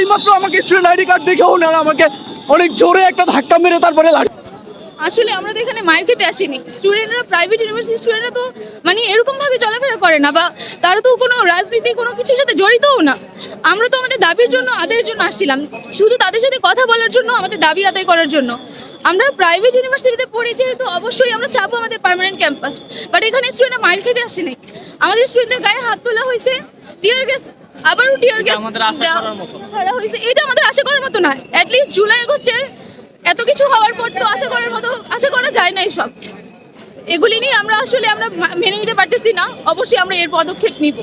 এইমাত্র আমাকে student ID card দেখে ওনারা আমাকে অনেক জোরে একটা ধাক্কা মেরে তারপরে লাঠি আসলে আমরা তো এখানে মায়ের খেতে আসিনি। স্টুডেন্টরা প্রাইভেট ইউনিভার্সিটি স্টুডেন্টরা তো মানে এরকমভাবে চলাফেরা করে না বা তারা তো কোনো রাজনীতি, কোনো কিছুর সাথে জড়িতও না। আমরা তো আমাদের দাবির জন্য, আদায়ের জন্য আসছিলাম। শুধু তাদের সাথে কথা বলার জন্য, আমাদের দাবি আদায় করার জন্য। আমরা প্রাইভেট ইউনিভার্সিটিতে পড়ি যেহেতু অবশ্যই আমরা চাপো আমাদের পার্মানেন্ট ক্যাম্পাস বাট এখানে স্টুডেন্টরা মাইল খেতে আসেনি। আমাদের স্টুডেন্টদের গায়ে হাত তোলা হয়েছে। টিয়ার গ্যাস আবারও টিয়ার গ্যাস আমাদের আশা করার মতো। করা হয়েছে। এটা আমাদের আশা করার মতো না অ্যাটলিস্ট জুলাই আগস্টের এত কিছু হওয়ার পর তো আশা করার মতো আশা করা যায় না এসব। এগুলি নিয়ে আমরা আসলে আমরা মেনে নিতে পারতেছি না। অবশ্যই আমরা এর পদক্ষেপ নিব।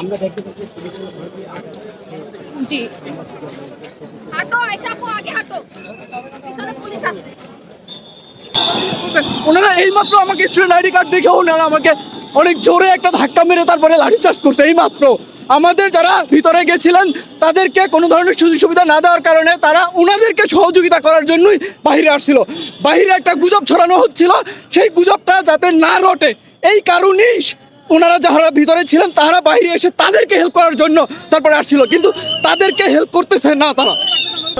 আমরা দেখতে পাচ্ছি জি। হাঁটো আয়সা আগে হাঁটো। পিছনে পুলিশ আছে ওনারা এইমাত্র আমাকে স্টুডেন্ট আইডি কার্ড দেখে ওনারা আমাকে অনেক জোরে একটা ধাক্কা মেরে তারপরে লাঠিচার্জ করছে। এইমাত্র আমাদের যারা ভিতরে গেছিলেন, তাদেরকে কোনো ধরনের সুযোগ সুবিধা না দেওয়ার কারণে তারা ওনাদেরকে সহযোগিতা করার জন্যই বাইরে আসছিল। বাইরে একটা গুজব ছড়ানো হচ্ছিল। সেই গুজবটা যাতে না রটে, এই কারণেই ওনারা যারা ভিতরে ছিলেন তারা বাইরে এসে তাদেরকে হেল্প করার জন্য তারপরে আসছিল। কিন্তু তাদেরকে হেল্প করতেছে না তারা।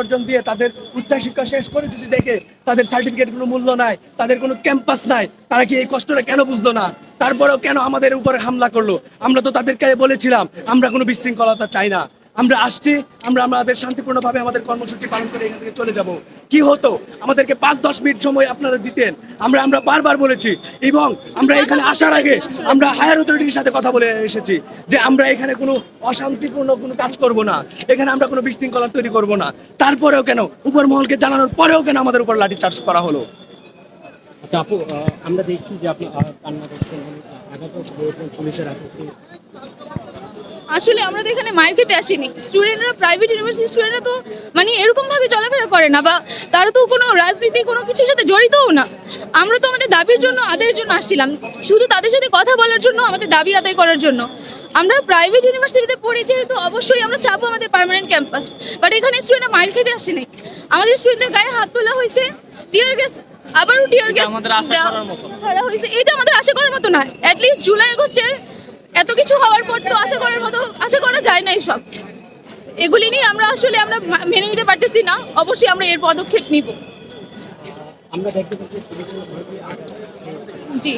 অর্জন দিয়ে তাদের উচ্চশিক্ষা শেষ করে যদি দেখে তাদের সার্টিফিকেট কোনো মূল্য নাই, তাদের কোনো ক্যাম্পাস নাই, তারা কি এই কষ্টটা কেন বুঝলো না? তারপরেও কেন আমাদের উপরে হামলা করল? আমরা তো তাদেরকে বলেছিলাম, আমরা কোনো বিশৃঙ্খলতা চাই না। আমরা আসছি, আমরা আমাদের শান্তিপূর্ণভাবে আমাদের কর্মসূচি পালন করে এখান থেকে চলে যাব। কি হতো? আমাদেরকে পাঁচ, দশ মিনিট সময় আপনারা দিতেন। আমরা আমরা বারবার বলেছি এবং আমরা এখানে আসার আগে আমরা হায়ার অথরিটির সাথে কথা বলে এসেছি যে আমরা এখানে কোনো অশান্তিপূর্ণ কোনো কাজ করব না। এখানে আমরা কোনো বিশৃঙ্খলা তৈরি করব না। তারপরেও কেন? উপর মহলকে জানানোর পরেও কেন আমাদের উপর লাঠি চার্জ করা হলো? আচ্ছা আপু আমরা দেখছি যে আপনি কান্না করছেন আঘাত পুলিশের আসলে আমরা তো এখানে মায়ের খেতে আসিনি। স্টুডেন্টরা প্রাইভেট ইউনিভার্সিটি স্টুডেন্টরা তো মানে এরকমভাবে চলাফেরা করে না বা তারা তো কোনো রাজনীতি কোনো কিছুর সাথে জড়িতও না। আমরা তো আমাদের দাবির জন্য আদায়ের জন্য আসছিলাম। শুধু তাদের সাথে কথা বলার জন্য আমাদের দাবি আদায় করার জন্য। আমরা প্রাইভেট ইউনিভার্সিটিতে পড়ি যেহেতু অবশ্যই আমরা চাপো আমাদের পার্মানেন্ট ক্যাম্পাস বাট এখানে স্টুডেন্টরা মাইল খেতে আসেনি। আমাদের স্টুডেন্টদের গায়ে হাত তোলা হয়েছে। টিয়ার গ্যাস আবারও টিয়ার গ্যাস। করা হয়েছে। এটা আমাদের আশা করার মতো না অ্যাটলিস্ট জুলাই আগস্টের এত কিছু হওয়ার পর তো আশা করার মতো আশা করা যায় না এইসব এগুলি নিয়ে আমরা আসলে আমরা মেনে নিতে পারতেছি না। অবশ্যই আমরা এর পদক্ষেপ নিব। জি।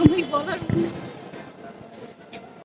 আমি বলার